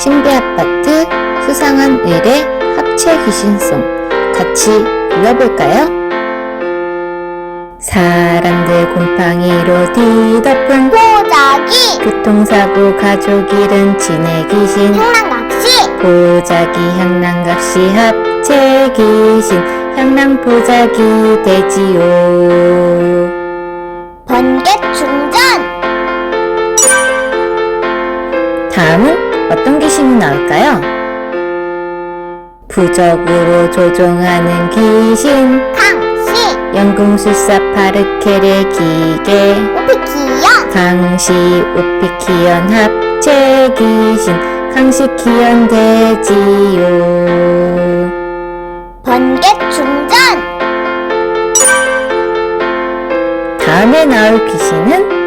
신비아파트 수상한 의뢰 합체 귀신송 같이 불러볼까요? 사람들 곰팡이로 뒤덮은 보자기. 교통사고 가족 잃은 진해 귀신 향랑각시. 보자기 향랑각시 합체 귀신 향랑 보자기 되지요. 번개 충전. 다음은 어떤 귀신이 나올까요? 부적으로 조종하는 귀신. 강시 연금술사 파르케르 기계. 오피키연. 강시 오피키연 합체 귀신. 강시 키연 되지요. 번개 충전. 다음에 나올 귀신은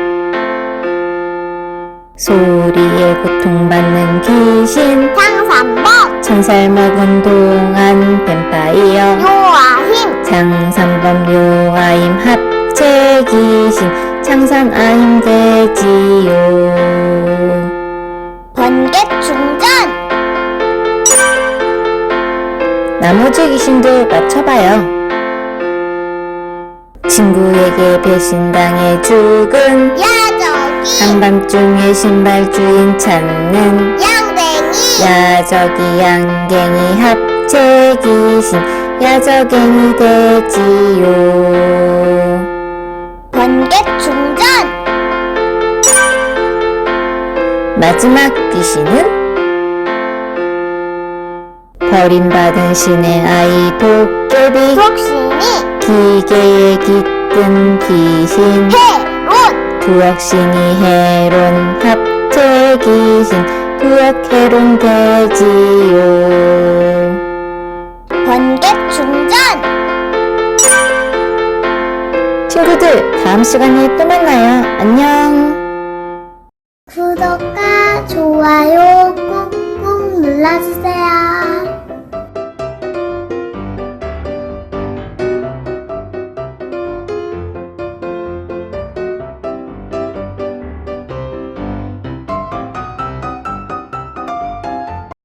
소리에 고통받는 귀신. 장삼번. 천살 먹은 동안 뱀파이어. 요아힘. 장산범 요아임 합체 귀신. 창산아임 되지요. 번개 충전. 나머지 귀신도 맞춰봐요. 친구에게 배신당해 죽은 야적이 한밤중에 신발 주인 찾는 양댕이. 야적이 양갱이 합체 귀신 야적갱이 되지요. 번개 충전. 마지막 귀신은 버림받은 신의 아이 도깨비. 독신이. 기계에 깃든 귀신. 해 론 두억신이 해론 합체 귀신 두억 해론 되지요. 번개 충전! 친구들 다음 시간에 또 만나요. 안녕. 구독과 좋아요 꾹꾹 눌러주세요.